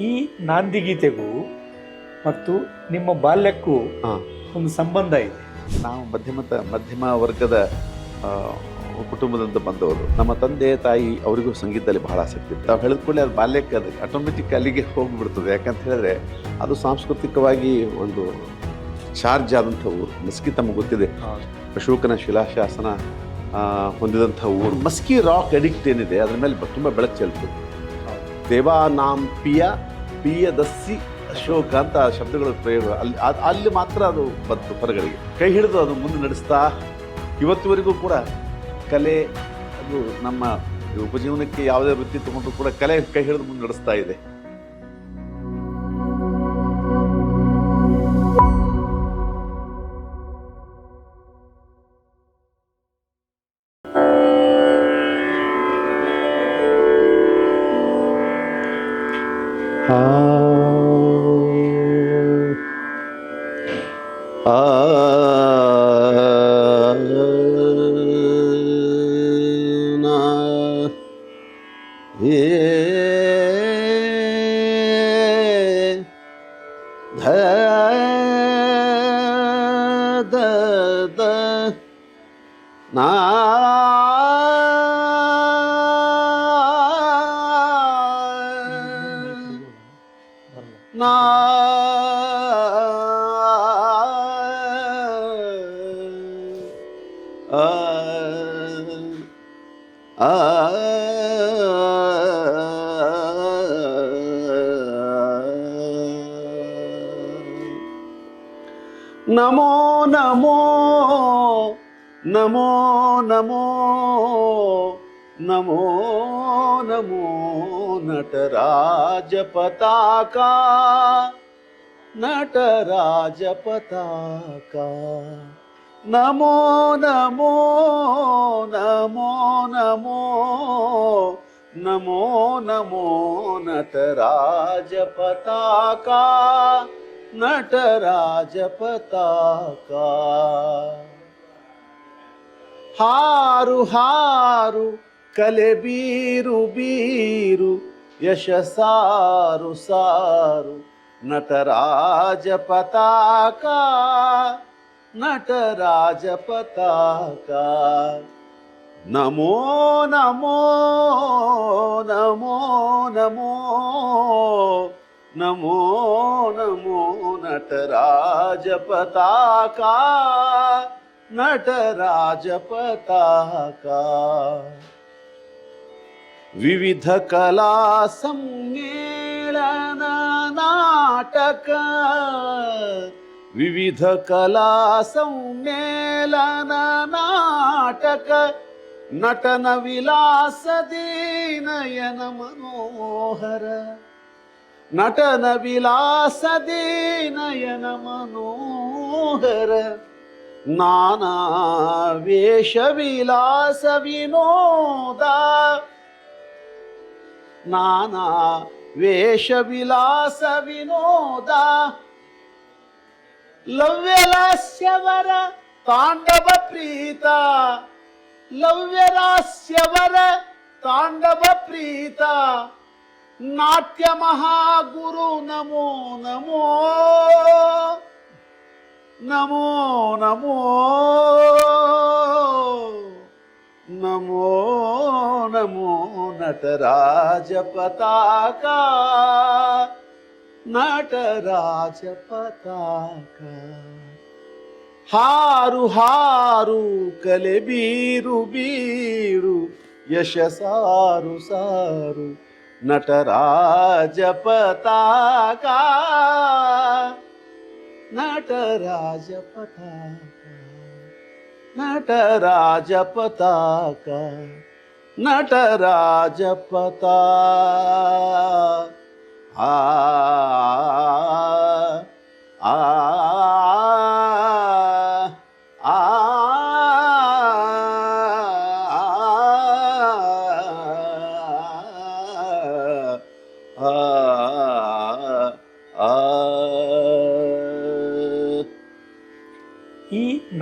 ಈ ನಾಂದಿಗೀತೆಗೂ ಮತ್ತು ನಿಮ್ಮ ಬಾಲ್ಯಕ್ಕೂ. ಒಂದು ಸಂಬಂಧ ಇದೆ. ನಾವು ಮಧ್ಯಮ ಮಧ್ಯಮ ವರ್ಗದ ಕುಟುಂಬದಂತ ಕುಟುಂಬದಿಂದ ಬಂದವರು. ನಮ್ಮ ತಂದೆ ತಾಯಿ ಅವರಿಗೂ ಸಂಗೀತದಲ್ಲಿ ಬಹಳ ಆಸಕ್ತಿ ಇತ್ತು. ನಾವು ಹೇಳಿದ ಕೂಡಲೇ ಅದು ಬಾಲ್ಯಕ್ಕೆ ಅದು ಆಟೋಮೆಟಿಕ್ ಅಲ್ಲಿಗೆ ಹೋಗಿಬಿಡ್ತದೆ. ಯಾಕಂತ ಹೇಳಿದ್ರೆ ಅದು ಸಾಂಸ್ಕೃತಿಕವಾಗಿ ಒಂದು ಚಾರ್ಜ್ ಆದಂಥ ಊರು. ಮಸ್ಕಿ ತಮಗೆ ಗೊತ್ತಿದೆ. ಅಶೋಕನ ಶಿಲಾಶಾಸನ ಹೊಂದಿದಂಥ ಊರು. ಮಸ್ಕಿ ರಾಕ್ ಎಡಿಕ್ಟ್ ಏನಿದೆ ಅದ್ರ ಮೇಲೆ ತುಂಬ ಬೆಳಕು ಚೆಲ್ತು ದೇವಾ ನಾಮ್ ಪಿಯ ಪಿಯ ದಸ್ಸಿ ಅಶೋಕ ಅಂತ ಶಬ್ದಗಳ ಪ್ರಯೋಗ. ಅಲ್ಲಿ ಅಲ್ಲಿ ಮಾತ್ರ ಅದು ಬಂತು ಹೊರಗಡೆಗೆ ಕೈ ಹಿಡಿದು ಅದು ಮುಂದೆ ನಡೆಸ್ತಾ, ಇವತ್ತುವರೆಗೂ ಕೂಡ ಕಲೆ, ಅದು ನಮ್ಮ ಉಪಜೀವನಕ್ಕೆ ಯಾವುದೇ ವೃತ್ತಿ ತಗೊಂಡ್ರು ಕೂಡ ಕಲೆ ಕೈ ಹಿಡಿದು ಮುಂದೆ ನಡೆಸ್ತಾ ಇದೆ. ನಮೋ ನಮೋ ನಮೋ ನಮೋ ನಟರಾಜ ಪತಾಕ ನಟರಾಜ ಪತಾಕ ನಮೋ ನಮೋ ನಮೋ ನಮೋ ನಮೋ ನಮೋ ಹಾರು ಹಾರು ಕಲೆ ಬೀರು ಬೀರು ಯಶ ಸಾರು ಸಾರು ನಟರಾಜ ಪತಾಕ ನಟರಾಜ ಪತಾಕ ನಮೋ ನಮೋ ನಮೋ ನಮೋ ನಮೋ ನಮೋ ನಟರಾಜ ಪತಾಕ नटराज पताका विविध कला संमेलन नाटक। विविध कला संमेलन नाटक। नटन विलास दीनयन मनोहर। नटन विलास दीनयन मनोहर। ನಾನಾ ವೇಷ ವಿಲಾಸ ವಿನೋದ ನಾನಾ ವೇಷ ವಿಲಾಸ ವಿನೋದ ಲವ್ಯಲಾಸ್ಯವರ ತಾಂಡವ ಪ್ರೀತ ಲವ್ಯಲಾಸ್ಯವರ ತಾಂಡವ ಪ್ರೀತ ನಾಟ್ಯ ಮಹಾಗುರು ನಮೋ ನಮೋ ನಮೋ ನಮೋ. ನಮೋ ನಮೋ ನಟರಾಜ ಪತಾಕ. ನಟರಾಜ ಪತಾಕ. ಹಾರು ಹಾರು, ಕಲೆ ಬೀರು ಬೀರು ಯಶ ಸಾರು ಸಾರು. ನಟರಾಜ ಪತಾಕ. ನಟರಾಜ ಪತಾಕ ನಟರಾಜ ಪತಾಕ ನಟರಾಜ ಪತಾ ಆ ಆ ಆ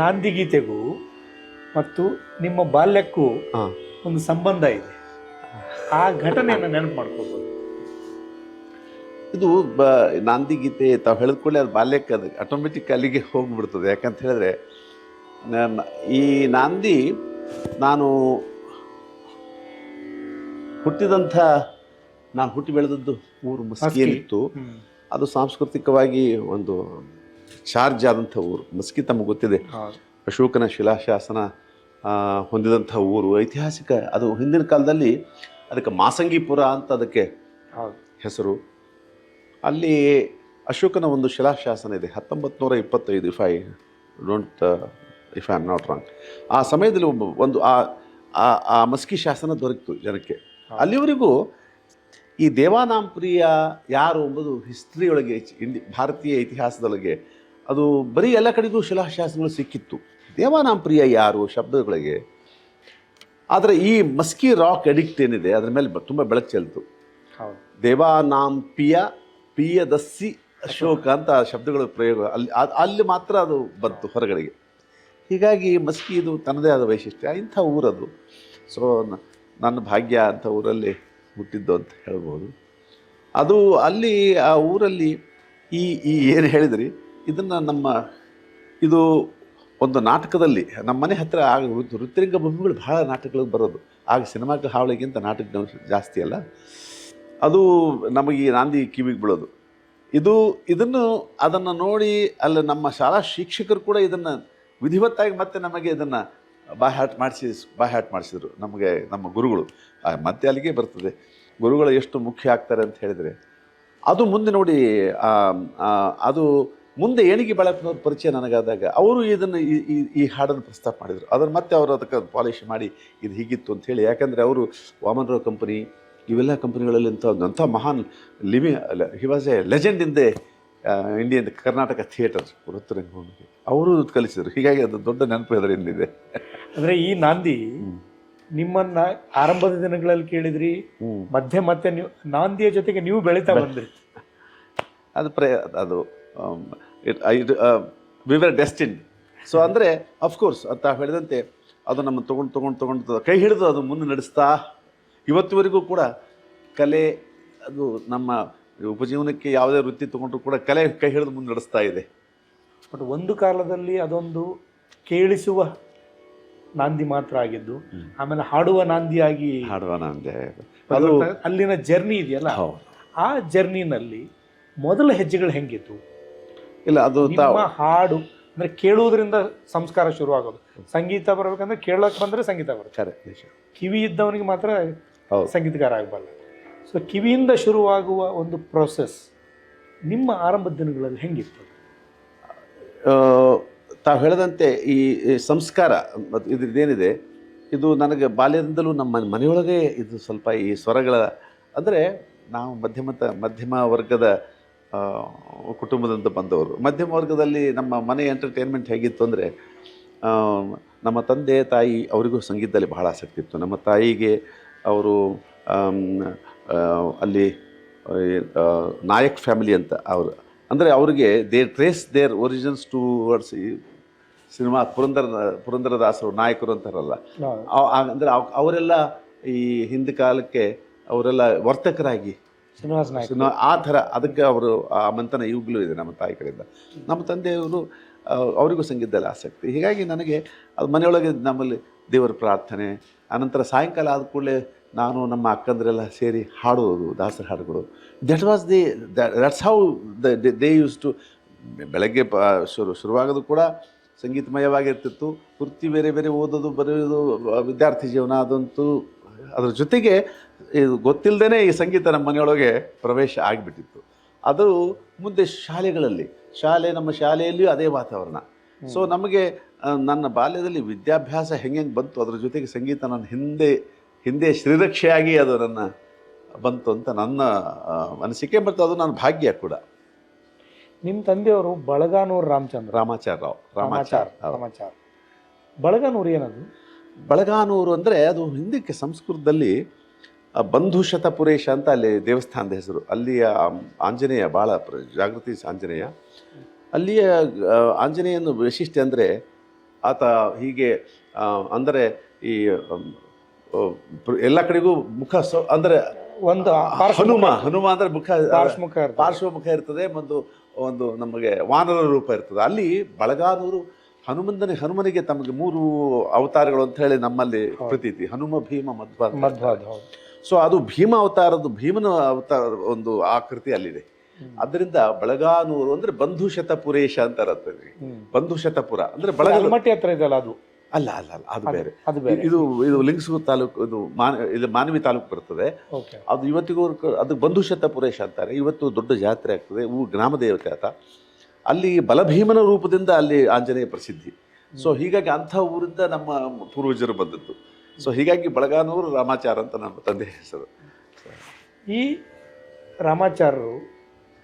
ನಾಂದಿಗೀತೆಗೂ ಮತ್ತು ನಿಮ್ಮ ಬಾಲ್ಯಕ್ಕೂ ಒಂದು ಸಂಬಂಧ ಇದೆ. ಆ ಘಟನೆಯನ್ನು ನೆನಪು ಮಾಡ್ಕೋಬಹುದು ಇದು ಬ ನಾಂದಿ ಗೀತೆ ತಾವು ಹೇಳಿದ ಕೂಡಲೇ ಅದು ಬಾಲ್ಯಕ್ಕೆ ಅದು ಆಟೋಮೆಟಿಕ್ ಅಲ್ಲಿಗೆ ಹೋಗಿಬಿಡ್ತದೆ. ಯಾಕಂತ ಹೇಳಿದ್ರೆ ಈ ನಾಂದಿ ನಾನು ಹುಟ್ಟಿದಂಥ ನಾನು ಹುಟ್ಟಿ ಬೆಳೆದದ್ದು ಊರು ಮಸ್ಕಿ. ಮಸ್ಕಿಯಲ್ಲಿತ್ತು. ಅದು ಸಾಂಸ್ಕೃತಿಕವಾಗಿ ಒಂದು ಚಾರ್ಜ್ ಆದಂಥ ಊರು ಮಸ್ಕಿ ತಮಗೆ ಗೊತ್ತಿದೆ. ಅಶೋಕನ ಶಿಲಾಶಾಸನ ಹೊಂದಿದಂಥ ಊರು ಐತಿಹಾಸಿಕ ಅದು ಹಿಂದಿನ ಕಾಲದಲ್ಲಿ ಅದಕ್ಕೆ ಮಾಸಂಗಿಪುರ ಅಂತ ಅದಕ್ಕೆ ಹೆಸರು. ಅಲ್ಲಿ ಅಶೋಕನ ಒಂದು ಶಿಲಾಶಾಸನ ಇದೆ ಹತ್ತೊಂಬತ್ತು ನೂರ ಇಪ್ಪತ್ತೈದು if I don't if I am not wrong ಆ ಸಮಯದಲ್ಲಿ ಒಬ್ಬ ಒಂದು ಆ ಆ- ಆ ಮಸ್ಕಿ ಶಾಸನ ದೊರಕಿತು ಜನಕ್ಕೆ. ಅಲ್ಲಿವರೆಗೂ ಈ ದೇವಾನಾಂಪ್ರಿಯ ಯಾರು ಎಂಬುದು ಹಿಸ್ಟ್ರಿಯೊಳಗೆ ಇಂಡಿ ಭಾರತೀಯ ಇತಿಹಾಸದೊಳಗೆ ಅದು ಬರೀ ಎಲ್ಲ ಕಡೆಗೂ ಶಿಲಾಶಾಸನಗಳು ಸಿಕ್ಕಿತ್ತು. ದೇವಾನಾಂಪ್ರಿಯ ಯಾರು ಶಬ್ದಗಳಿಗೆ? ಆದರೆ ಈ ಮಸ್ಕಿ ರಾಕ್ ಎಡಿಕ್ಟ್ ಏನಿದೆ ಅದ್ರ ಮೇಲೆ ತುಂಬ ಬೆಳಕು ಚೆಲ್ತು. ಪಿಯ ಪಿಯ ದಸ್ಸಿ ಅಶೋಕ ಅಂತ ಆ ಶಬ್ದಗಳ ಪ್ರಯೋಗ ಅಲ್ಲಿ ಅದ್- ಅಲ್ಲಿ ಮಾತ್ರ ಅದು ಬಂತು ಹೊರಗಡೆಗೆ. ಹೀಗಾಗಿ ಮಸ್ಕಿ ಇದು ತನ್ನದೇ ಆದ ವೈಶಿಷ್ಟ್ಯ ಇಂಥ ಊರದು. ಸೊ ನನ್ನ ಭಾಗ್ಯ ಅಂತ ಊರಲ್ಲಿ ಹುಟ್ಟಿದ್ದು ಅಂತ ಹೇಳ್ಬೋದು. ಅದು ಅಲ್ಲಿ ಆ ಊರಲ್ಲಿ ಈ ಈ ಏನು ಹೇಳಿದ್ರಿ? ಇದನ್ನು ನಮ್ಮ, ಇದು ಒಂದು ನಾಟಕದಲ್ಲಿ ನಮ್ಮ ಮನೆ ಹತ್ತಿರ ಆಗ ವೃತ್ತಿರಂಗ ಭೂಮಿಗಳು ಬಹಳ ನಾಟಕಗಳಿಗೆ ಬರೋದು. ಆಗ ಸಿನಿಮಾಕ್ಕೆ ಹಾವಳಿಗಿಂತ ನಾಟಕ ಜಾಸ್ತಿ ಅಲ್ಲ. ಅದು ನಮಗೆ ಈ ನಾಂದಿ ಕಿವಿಗೆ ಬೀಳೋದು. ಇದು, ಇದನ್ನು ಅದನ್ನು ನೋಡಿ ಅಲ್ಲಿ ನಮ್ಮ ಶಾಲಾ ಶಿಕ್ಷಕರು ಕೂಡ ಇದನ್ನು ವಿಧಿವತ್ತಾಗಿ ಮತ್ತೆ ನಮಗೆ ಇದನ್ನು ಬಾಯ್ಹಾಟ್ ಮಾಡಿಸಿ, ಬಾಯ್ಹಾಟ್ ಮಾಡಿಸಿದ್ರು ನಮಗೆ, ನಮ್ಮ ಗುರುಗಳು. ಮತ್ತೆ ಅಲ್ಲಿಗೆ ಬರ್ತದೆ. ಗುರುಗಳು ಎಷ್ಟು ಮುಖ್ಯ ಆಗ್ತಾರೆ ಅಂತ ಹೇಳಿದರೆ, ಅದು ಮುಂದೆ ನೋಡಿ ಅದು ಮುಂದೆ ಏಣಿಗೆ ಬೆಳಕಿನವ್ರ ಪರಿಚಯ ನನಗಾದಾಗ ಅವರು ಇದನ್ನು ಈ ಈ- ಹಾಡನ್ನು ಪ್ರಸ್ತಾಪ ಮಾಡಿದರು. ಅದನ್ನು ಮತ್ತೆ ಅವರು ಅದಕ್ಕೆ ಪಾಲಿಶ್ ಮಾಡಿ ಇದು ಹೀಗಿತ್ತು ಅಂತ ಹೇಳಿ. ಯಾಕಂದರೆ ಅವರು ವಾಮನರಾವ್ ಕಂಪನಿ ಇವೆಲ್ಲ ಕಂಪನಿಗಳಲ್ಲಿ ಒಂದು ಅಂಥ ಮಹಾನ್ ಲಿಮಿ he was a legend in the Indian Karnataka theatre ವೃತ್ತರಂಗಭೂಮಿಗೆ. ಅವರು ಕಲಿಸಿದರು. ಹೀಗಾಗಿ ಅದು ದೊಡ್ಡ ನೆನಪು ಅದರಿಂದಿದೆ ಅಂದರೆ ಈ ನಾಂದಿ ನಿಮ್ಮನ್ನ ಆರಂಭದ ದಿನಗಳಲ್ಲಿ ಕೇಳಿದ್ರಿ ಮಧ್ಯೆ ಮತ್ತೆ ನೀವು ನಾಂದಿಯ ಜೊತೆಗೆ ನೀವು ಬೆಳೀತಾ ಬಂದ್ರಿ. ಅದು ಪ್ರಯ ಅದು ವಿವರ್ ಡೆಸ್ಟಿನ್ ಸೊ ಅಂದರೆ ಅಫ್ಕೋರ್ಸ್ ಅಂತ ಹೇಳಿದಂತೆ ಅದು ನಮ್ಮ ತೊಗೊಂಡು ತೊಗೊಂಡು ತೊಗೊಂಡು ಕೈ ಹಿಡಿದು ಅದು ಮುಂದೆ ನಡೆಸ್ತಾ ಇವತ್ತಿವರೆಗೂ ಕೂಡ ಕಲೆ ಅದು ನಮ್ಮ ಉಪಜೀವನಕ್ಕೆ ಯಾವುದೇ ವೃತ್ತಿ ತೊಗೊಂಡ್ರು ಕೂಡ ಕಲೆ ಕೈ ಹಿಡಿದು ಮುಂದೆ ನಡೆಸ್ತಾ ಇದೆ. ಬಟ್ ಒಂದು ಕಾಲದಲ್ಲಿ ಅದೊಂದು ಕೇಳಿಸುವ ನಾಂದಿ ಮಾತ್ರ ಆಗಿದ್ದು ಆಮೇಲೆ ಹಾಡುವ ನಾಂದಿಯಾಗಿ ಹಾಡುವ ನಾಂದಿ ಅದು ಅಲ್ಲಿನ ಜರ್ನಿ ಇದೆಯಲ್ಲ? ಆ ಜರ್ನಿನಲ್ಲಿ ಮೊದಲ ಹೆಜ್ಜೆಗಳು ಹೆಂಗಿತ್ತು? ಇಲ್ಲ ಅದು ತಾವು. ನಿಮ್ಮ ಹಾಡು ಅಂದ್ರೆ ಕೇಳುವುದರಿಂದ ಸಂಸ್ಕಾರ ಶುರು ಆಗೋದು ಸಂಗೀತ ಬರ್ಬೇಕಂದ್ರೆ ಕೇಳಕ್ ಬಂದ್ರೆ ಸಂಗೀತ ಬರುತ್ತೆ. ನಿಜ. ಕಿವಿ ಇದ್ದವನಿಗೆ ಮಾತ್ರ ಹೌದು. ಸಂಗೀತಗಾರ ಆಗಬಲ್ಲ. ಸೊ ಕಿವಿಯಿಂದ ಶುರುವಾಗುವ ಒಂದು ಪ್ರೊಸೆಸ್ ನಿಮ್ಮ ಆರಂಭ ದಿನಗಳಲ್ಲಿ ಹೆಂಗಿತ್ತು? ತಾವು ಹೇಳಿದಂತೆ ಈ ಈ ಸಂಸ್ಕಾರ ಮತ್ತು ಇದೇನಿದೆ ಇದು ನನಗೆ ಬಾಲ್ಯದಿಂದಲೂ ನಮ್ಮ ಮನೆಯೊಳಗೆ ಇದು ಸ್ವಲ್ಪ ಈ ಸ್ವರಗಳ ಅಂದರೆ ನಾವು ಮಧ್ಯಮತ ಮಧ್ಯಮ ವರ್ಗದ ಕುಟುಂಬದಿಂದ ಬಂದವರು. ಮಧ್ಯಮ ವರ್ಗದಲ್ಲಿ ನಮ್ಮ ಮನೆ ಎಂಟರ್ಟೈನ್ಮೆಂಟ್ ಹೇಗಿತ್ತು ಅಂದರೆ ನಮ್ಮ ತಂದೆ ತಾಯಿ ಅವರಿಗೂ ಸಂಗೀತದಲ್ಲಿ ಬಹಳ ಆಸಕ್ತಿ ಇತ್ತು. ನಮ್ಮ ತಾಯಿಗೆ ಅವರು ಅಲ್ಲಿ ನಾಯಕ್ ಫ್ಯಾಮಿಲಿ ಅಂತ ಅವರು. ಅಂದರೆ ಅವರಿಗೆ they trace their origins to words ಈ ಸಿನಿಮಾ ಪುರಂದರ ಪುರಂದರದಾಸರು ನಾಯಕರು ಅಂತಾರಲ್ಲ. ಅಂದರೆ ಅವ್- ಅವರೆಲ್ಲ ಈ ಹಿಂದೆ ಕಾಲಕ್ಕೆ ಅವರೆಲ್ಲ ವರ್ತಕರಾಗಿ ಶ್ರೀನಿವಾಸ ಆ ಥರ ಅದಕ್ಕೆ ಅವರು ಆ ಮಂಥನ ಈಗಲೂ ಇದೆ ನಮ್ಮ ತಾಯಿ ಕಡೆಯಿಂದ. ನಮ್ಮ ತಂದೆಯವರು ಅವರಿಗೂ ಸಂಗೀತದಲ್ಲಿ ಆಸಕ್ತಿ. ಹೀಗಾಗಿ ನನಗೆ ಅದು ಮನೆಯೊಳಗೆ ನಮ್ಮಲ್ಲಿ ದೇವರ ಪ್ರಾರ್ಥನೆ, ಆನಂತರ ಸಾಯಂಕಾಲ ಆದ ಕೂಡಲೇ ನಾನು ನಮ್ಮ ಅಕ್ಕಂದರೆಲ್ಲ ಸೇರಿ ಹಾಡೋದು ದಾಸರ ಹಾಡುಗಳು. That was the that's how they use to ಬೆಳಗ್ಗೆ ಪ, ಶುರು, ಶುರುವಾಗೋದು ಕೂಡ ಸಂಗೀತಮಯವಾಗಿರ್ತಿತ್ತು. ವೃತ್ತಿ ಬೇರೆ ಬೇರೆ ಓದೋದು, ಬರೆಯೋದು, ವಿದ್ಯಾರ್ಥಿ ಜೀವನ ಅದಂತೂ ಅದ್ರ ಜೊತೆಗೆ ಇದು ಗೊತ್ತಿಲ್ಲದೇ ಈ ಸಂಗೀತ ನಮ್ಮ ಮನೆಯೊಳಗೆ ಪ್ರವೇಶ ಆಗಿಬಿಟ್ಟಿತ್ತು. ಅದು ಮುಂದೆ ಶಾಲೆಗಳಲ್ಲಿ ಶಾಲೆ ನಮ್ಮ ಶಾಲೆಯಲ್ಲಿಯೂ ಅದೇ ವಾತಾವರಣ. ಸೊ ನಮಗೆ ನನ್ನ ಬಾಲ್ಯದಲ್ಲಿ ವಿದ್ಯಾಭ್ಯಾಸ ಹೆಂಗೆ ಬಂತು ಅದ್ರ ಜೊತೆಗೆ ಸಂಗೀತ ನನ್ನ ಹಿಂದೆ ಹಿಂದೆ ಶ್ರೀರಕ್ಷೆಯಾಗಿ ಅದು ನನ್ನ ಬಂತು ಅಂತ ನನ್ನ ಅನಿಸಿಕೆ ಮತ್ತು ಅದು ನನ್ನ ಭಾಗ್ಯ ಕೂಡ. ನಿಮ್ಮ ತಂದೆಯವರು ಬಳಗಾನೂರು ರಾಮಚಂದ್ರ. ರಾಮಾಚಾರ್ ರಾವ್ ರಾಮಾಚಾರ್. ರಾಮಾಚಾರ್ ಬಳಗಾನೂರು ಏನದು? ಬಳಗಾನೂರು ಅಂದರೆ ಅದು ಹಿಂದಕ್ಕೆ ಸಂಸ್ಕೃತದಲ್ಲಿ ಬಂಧು ಶತಪುರೇಶ ಅಂತ ಅಲ್ಲಿ ದೇವಸ್ಥಾನದ ಹೆಸರು. ಅಲ್ಲಿಯ ಆಂಜನೇಯ ಭಾಳ ಜಾಗೃತಿ ಆಂಜನೇಯ. ಅಲ್ಲಿಯ ಆಂಜನೇಯನ ವೈಶಿಷ್ಟ್ಯ ಅಂದರೆ ಆತ ಹೀಗೆ ಅಂದರೆ ಈ ಎಲ್ಲ ಕಡೆಗೂ ಮುಖ ಸೊ ಅಂದರೆ ಒಂದು ಹನುಮ ಹನುಮ ಅಂದರೆ ಮುಖ ಪಾರ್ಶ್ವಮುಖ. ಪಾರ್ಶ್ವಮುಖ ಇರ್ತದೆ ಒಂದು ಒಂದು ನಮಗೆ ವಾನರ ರೂಪ ಇರ್ತದೆ. ಅಲ್ಲಿ ಬಳಗಾನೂರು ಹನುಮಂತನಿಗೆ ಹನುಮನಿಗೆ ತಮಗೆ ಮೂರು ಅವತಾರಗಳು ಅಂತ ಹೇಳಿ ನಮ್ಮಲ್ಲಿ ಪ್ರತೀತಿ ಹನುಮ ಭೀಮ ಮಧ್ವ ಸೊ ಅದು ಭೀಮ ಅವತಾರದ್ದು ಭೀಮನ ಅವತಾರ ಒಂದು ಆಕೃತಿ ಅಲ್ಲಿದೆ. ಅದರಿಂದ ಬಳಗಾನೂರು ಅಂದ್ರೆ ಬಂಧು ಶತಪುರೇಶ ಅಂತ ಬಂಧು ಶತಪುರ ಅಂದ್ರೆ ಬಳಗ ಅಲ್ಮಟ್ಟಿ ಹತ್ರ ಇದೆಯಲ್ಲ ಅದು? ಅಲ್ಲ ಅಲ್ಲ ಅಲ್ಲ ಅದು ಬೇರೆ. ಇದು ಇದು ಲಿಂಗಸೂರು ತಾಲೂಕು ಇದು ಮಾನ ಇದು ಮಾನವಿ ತಾಲೂಕು ಬರ್ತದೆ. ಅದು ಇವತ್ತಿಗೂ ಅದು ಬಂಧು ಶತಪುರೇಶ ಅಂತಾರೆ. ಇವತ್ತು ದೊಡ್ಡ ಜಾತ್ರೆ ಆಗ್ತದೆ. ಊ ಗ್ರಾಮ ದೇವತೆ ಆತ. ಅಲ್ಲಿ ಬಲಭೀಮನ ರೂಪದಿಂದ ಅಲ್ಲಿ ಆಂಜನೇಯ ಪ್ರಸಿದ್ಧಿ. ಸೊ ಹೀಗಾಗಿ ಅಂಥ ಊರಿಂದ ನಮ್ಮ ಪೂರ್ವಜರು ಬಂದದ್ದು. ಸೊ ಹೀಗಾಗಿ ಬಳಗಾನೂರು ರಾಮಾಚಾರ ಅಂತ ನಮ್ಮ ತಂದೆ ಹೆಸರು. ಈ ರಾಮಾಚಾರರು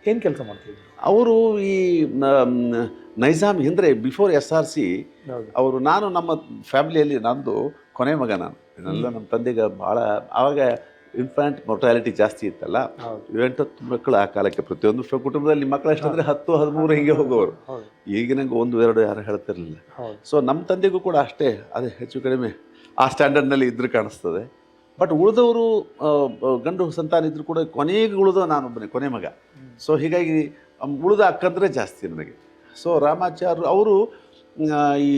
ಏನು ಕೆಲಸ ಮಾಡ್ತಿದ್ರು? ಅವರು ಈ ನೈಜಾಮ್ ಅಂದರೆ ಬಿಫೋರ್ ಎಸ್ ಆರ್ ಸಿ ಅವರು ನಾನು ನಮ್ಮ ಫ್ಯಾಮಿಲಿಯಲ್ಲಿ ನಂದು ಕೊನೆ ಮಗ ನಾನು. ಇದೆಲ್ಲ ನಮ್ಮ ತಂದೆಗೆ ಭಾಳ ಆವಾಗ ಇನ್ಫ್ಯಾಂಟ್ ಮೊರ್ಟಾಲಿಟಿ ಜಾಸ್ತಿ ಇತ್ತಲ್ಲ ಹೌದು. ಹತ್ತು ಮಕ್ಕಳು ಆ ಕಾಲಕ್ಕೆ ಪ್ರತಿಯೊಂದು ಕುಟುಂಬದಲ್ಲಿ ಮಕ್ಕಳು ಎಷ್ಟಂದ್ರೆ ಹತ್ತು ಹದಿಮೂರು ಹಿಂಗೆ ಹೋಗೋರು ಈಗಿನಂಗೆ ಒಂದು ಎರಡು ಯಾರು ಹೇಳ್ತಿರಲಿಲ್ಲ. ಸೊ ನಮ್ಮ ತಂದೆಗೂ ಕೂಡ ಅಷ್ಟೇ ಅದೇ ಹೆಚ್ಚು ಕಡಿಮೆ ಆ ಸ್ಟ್ಯಾಂಡರ್ಡ್ನಲ್ಲಿ ಇದ್ರೆ ಕಾಣಿಸ್ತದೆ. ಬಟ್ ಉಳಿದವರು ಗಂಡು ಸಂತಾನ ಇದ್ರು ಕೂಡ ಕೊನೆಗೆ ಉಳಿದ ನಾನೊಬ್ಬನೇ ಕೊನೆ ಮಗ. ಸೊ ಹೀಗಾಗಿ ಉಳಿದ ಅಕ್ಕಂದ್ರೆ ಜಾಸ್ತಿ ನನಗೆ ಸೊ ರಾಮಾಚಾರ್ಯ ಅವರು ಈ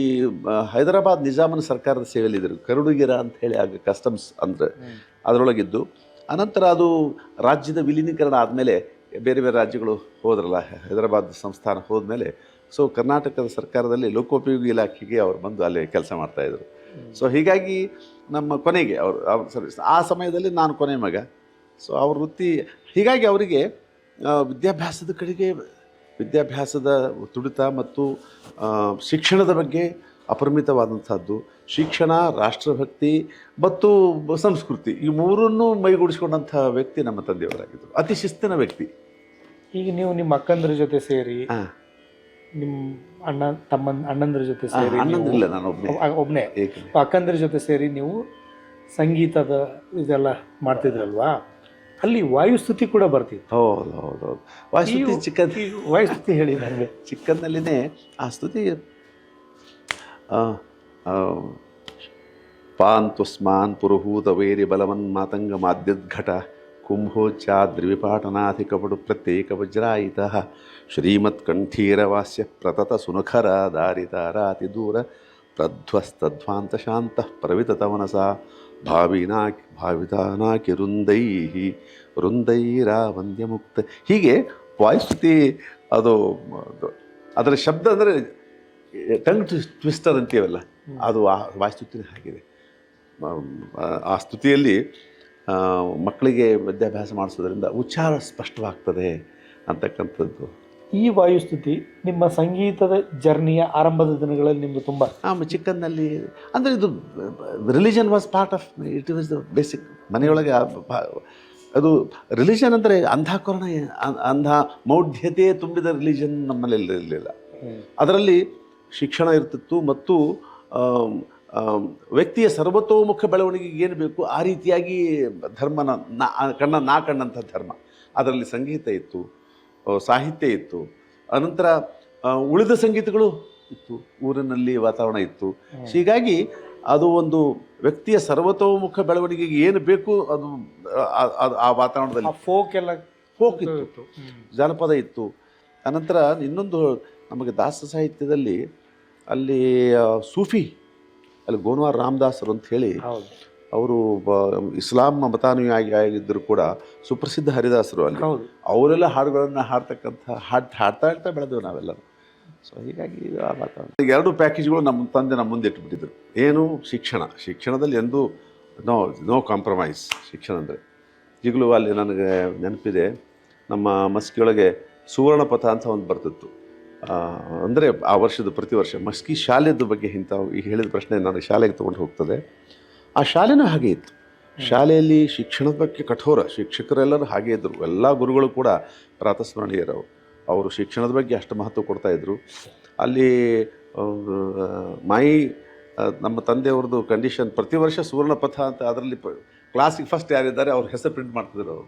ಹೈದರಾಬಾದ್ ನಿಜಾಮನ ಸರ್ಕಾರದ ಸೇವೆಯಲ್ಲಿದ್ದರು ಕರುಡುಗಿರ ಅಂತ ಹೇಳಿ ಆಗ ಕಸ್ಟಮ್ಸ್ ಅಂದರೆ. ಅದರೊಳಗಿದ್ದು. ಅನಂತರ ಅದು ರಾಜ್ಯದ ವಿಲೀನೀಕರಣ ಆದಮೇಲೆ ಬೇರೆ ಬೇರೆ ರಾಜ್ಯಗಳು ಹೋದ್ರಲ್ಲ, ಹೈದರಾಬಾದ್ ಸಂಸ್ಥಾನ ಹೋದ್ಮೇಲೆ. ಸೊ ಕರ್ನಾಟಕದ ಸರ್ಕಾರದಲ್ಲಿ ಲೋಕೋಪಯೋಗಿ ಇಲಾಖೆಗೆ ಅವರು ಬಂದು ಅಲ್ಲಿ ಕೆಲಸ ಮಾಡ್ತಾಯಿದ್ರು ಸೊ ಹೀಗಾಗಿ ನಮ್ಮ ಕೊನೆಗೆ ಅವರು, ಅವ್ರ ಸರ್ವಿಸ್ ಆ ಸಮಯದಲ್ಲಿ ನಾನು ಕೊನೆ ಮಗ. ಸೊ ಅವ್ರ ವೃತ್ತಿ, ಹೀಗಾಗಿ ಅವರಿಗೆ ವಿದ್ಯಾಭ್ಯಾಸದ ಕಡೆಗೆ, ವಿದ್ಯಾಭ್ಯಾಸದ ತುಡಿತ ಮತ್ತು ಶಿಕ್ಷಣದ ಬಗ್ಗೆ ಅಪರಿಮಿತವಾದಂಥದ್ದು. ಶಿಕ್ಷಣ ರಾಷ್ಟ್ರಭಕ್ತಿ ಮತ್ತು ಸಂಸ್ಕೃತಿ ಈ ಮೂರನ್ನೂ ಮೈಗೂಡಿಸ್ಕೊಂಡಂಥ ವ್ಯಕ್ತಿ ನಮ್ಮ ತಂದೆಯವರಾಗಿದ್ದರು. ಅತಿ ಶಿಸ್ತಿನ ವ್ಯಕ್ತಿ. ಈಗ ನೀವು ನಿಮ್ಮ ಅಕ್ಕಂದ್ರ ಜೊತೆ ಸೇರಿ ನಿಮ್ಮ ಅಣ್ಣ ತಮ್ಮನ್ ಅಣ್ಣಂದ್ರ ಜೊತೆ ಸೇರಿ ಅಣ್ಣಂದ್ರಿಲ್ಲ ನಾನು ಒಬ್ಬನೇ ಅಕ್ಕಂದ್ರ ಜೊತೆ ಸೇರಿ ನೀವು ಸಂಗೀತದ ಇದೆಲ್ಲ ಮಾಡ್ತಿದ್ರಲ್ವಾ? ಅಲ್ಲಿ ವಾಯುಸ್ತುತಿ ಕೂಡ ಬರ್ತಿತ್ತು. ಹೌದು ಹೌದು ಹೌದು ವಾಯುಸ್ತುತಿ ಚಿಕ್ಕ ವಾಯುಸ್ತುತಿ ಹೇಳಿ ನನಗೆ. ಚಿಕ್ಕಂದಲ್ಲಿನೇ ಆ ಸ್ತುತಿ ಆ, ಪಾಂತುಸ್ಮಾನ್ ಪುರುಹೂತ ವೈರಿ ಬಲವನ್ ಮಾತಂಗ ಮಾದ್ಯದ್ಘಟ ಕುಂಭೋಚ್ಚಾದ್ರಿವಿಪಾಟನಾಧಿಕಪಡು ಪ್ರತ್ಯೇಕ ವಜ್ರಾಯಿತ. ಶ್ರೀಮತ್ಕಂಠೀರವಾಸ್ಯ ಪ್ರತತ ಸುನಖರ ದಾರಿತಾರಾತಿ ದೂರ ಪ್ರಧ್ವಸ್ತಧ್ವಾಂತ ಶಾಂತ ಪ್ರವಿತತಮನಸ ಭಾವಿನಾ ಭಾವಿತಾನಾಕಿ ವೃಂದೈ ವೃಂದೈರ ವಂದ್ಯಮುಕ್ತ. ಹೀಗೆ ವಾಯುಸ್ತುತಿ ಅದು ಅದರ ಶಬ್ದ ಅಂದರೆ ಟಂಗ್ ಟ್ವಿಸ್ಟರ್ ಅಂತೀವಲ್ಲ ಅದು ಆ ವಾಯುಸ್ತುತಿನೇ ಆಗಿದೆ ಆ- ಸ್ತುತಿಯಲ್ಲಿ ಮಕ್ಕಳಿಗೆ ವಿದ್ಯಾಭ್ಯಾಸ ಮಾಡಿಸೋದ್ರಿಂದ ಉಚ್ಚಾರ ಸ್ಪಷ್ಟವಾಗ್ತದೆ ಅಂತಕ್ಕಂಥದ್ದು. ಈ ವಾಯುಸ್ತುತಿ ನಿಮ್ಮ ಸಂಗೀತದ ಜರ್ನಿಯ ಆರಂಭದ ದಿನಗಳಲ್ಲಿ ನಿಮ್ಗೆ ತುಂಬ. ಆಮೇಲೆ ಚಿಕ್ಕನ್ನಲ್ಲಿ ಅಂದರೆ ಇದು religion was part of it was the basic ಮನೆಯೊಳಗೆ ಅದು ರಿಲಿಜನ್ ಅಂದರೆ ಅಂಧಕರಣ ಅಂಧ ಮೌಢ್ಯತೆ ತುಂಬಿದ ರಿಲಿಜನ್ ನಮ್ಮಲ್ಲಿ ಇರಲಿಲ್ಲ. ಅದರಲ್ಲಿ ಶಿಕ್ಷಣ ಇರ್ತಿತ್ತು ಮತ್ತು ವ್ಯಕ್ತಿಯ ಸರ್ವತೋಮುಖ ಬೆಳವಣಿಗೆಗೆ ಏನು ಬೇಕು ಆ ರೀತಿಯಾಗಿ ಧರ್ಮನ ನಾ ಕಣ್ಣ ನಾ ಕಣ್ಣಂಥ ಧರ್ಮ. ಅದರಲ್ಲಿ ಸಂಗೀತ ಇತ್ತು ಸಾಹಿತ್ಯ ಇತ್ತು. ಅನಂತರ ಉಳಿದ ಸಂಗೀತಗಳು ಇತ್ತು ಊರಿನಲ್ಲಿ ವಾತಾವರಣ ಇತ್ತು. ಹೀಗಾಗಿ ಅದು ಒಂದು ವ್ಯಕ್ತಿಯ ಸರ್ವತೋಮುಖ ಬೆಳವಣಿಗೆಗೆ ಏನು ಬೇಕು ಅದು ಆ- ವಾತಾವರಣದಲ್ಲಿ ಫೋಕ್ ಎಲ್ಲ ಫೋಕ್ ಇತ್ತು. ಜಾನಪದ ಇತ್ತು. ಅನಂತರ ಇನ್ನೊಂದು ನಮಗೆ ದಾಸ ಸಾಹಿತ್ಯದಲ್ಲಿ ಅಲ್ಲಿ ಸೂಫಿ ಅಲ್ಲಿ ಗೋನ್ವಾರ್ ರಾಮದಾಸರು ಅಂತ ಹೇಳಿ ಅವರು ಇಸ್ಲಾಂ ಮತಾನುಯಾಗಿ ಆಗಿದ್ದರೂ ಕೂಡ ಸುಪ್ರಸಿದ್ಧ ಹರಿದಾಸರು ಅಲ್ಲಿ. ಅವರೆಲ್ಲ ಹಾಡುಗಳನ್ನು ಹಾಡ್ತಕ್ಕಂಥ ಹಾಡ್ ಹಾಡ್ತಾ ಹಾಡ್ತಾ ಬೆಳೆದೆವು ನಾವೆಲ್ಲರೂ. ಸೊ ಹೀಗಾಗಿ ಆ ವಾತಾವರಣ. ಈಗ ಎರಡು ಪ್ಯಾಕೇಜ್ಗಳು ನಮ್ಮ ತಂದೆ ನಮ್ಮ ಮುಂದೆ ಇಟ್ಬಿಟ್ಟಿದ್ರು. ಏನು? ಶಿಕ್ಷಣ. ಶಿಕ್ಷಣದಲ್ಲಿ ಎಂದೂ ನೋ ನೋ ಕಾಂಪ್ರಮೈಸ್. ಶಿಕ್ಷಣ ಅಂದರೆ. ಈಗಲೂ ಅಲ್ಲಿ ನನಗೆ ನೆನಪಿದೆ ನಮ್ಮ ಮಸ್ಕಿಯೊಳಗೆ ಸುವರ್ಣ ಪಥ ಅಂತ ಒಂದು ಬರ್ತಿತ್ತು. ಅಂದರೆ ಆ ವರ್ಷದ ಪ್ರತಿ ವರ್ಷ ಮಸ್ಕಿ ಶಾಲೆದ ಬಗ್ಗೆ ಇಂಥ ಈಗ ಹೇಳಿದ ಪ್ರಶ್ನೆ ನನಗೆ ಶಾಲೆಗೆ ತೊಗೊಂಡು ಹೋಗ್ತದೆ. ಆ ಶಾಲೆನೂ ಹಾಗೆ ಇತ್ತು. ಶಾಲೆಯಲ್ಲಿ ಶಿಕ್ಷಣದ ಬಗ್ಗೆ ಕಠೋರ, ಶಿಕ್ಷಕರೆಲ್ಲರೂ ಹಾಗೆ ಇದ್ದರು ಎಲ್ಲ ಗುರುಗಳು ಕೂಡ ಪ್ರಾತಸ್ಮರಣೀಯರವರು ಅವರು ಶಿಕ್ಷಣದ ಬಗ್ಗೆ ಅಷ್ಟು ಮಹತ್ವ ಕೊಡ್ತಾಯಿದ್ರು ಅಲ್ಲಿ ಮೈ ನಮ್ಮ ತಂದೆಯವ್ರದ್ದು ಕಂಡೀಷನ್ ಪ್ರತಿ ವರ್ಷ ಸುವರ್ಣ ಪಥ ಅಂತ ಅದರಲ್ಲಿ ಕ್ಲಾಸಿಗೆ ಫಸ್ಟ್ ಯಾರಿದ್ದಾರೆ, ಅವ್ರ ಹೆಸರು ಪ್ರಿಂಟ್ ಮಾಡ್ತಿದ್ರು ಅವರು.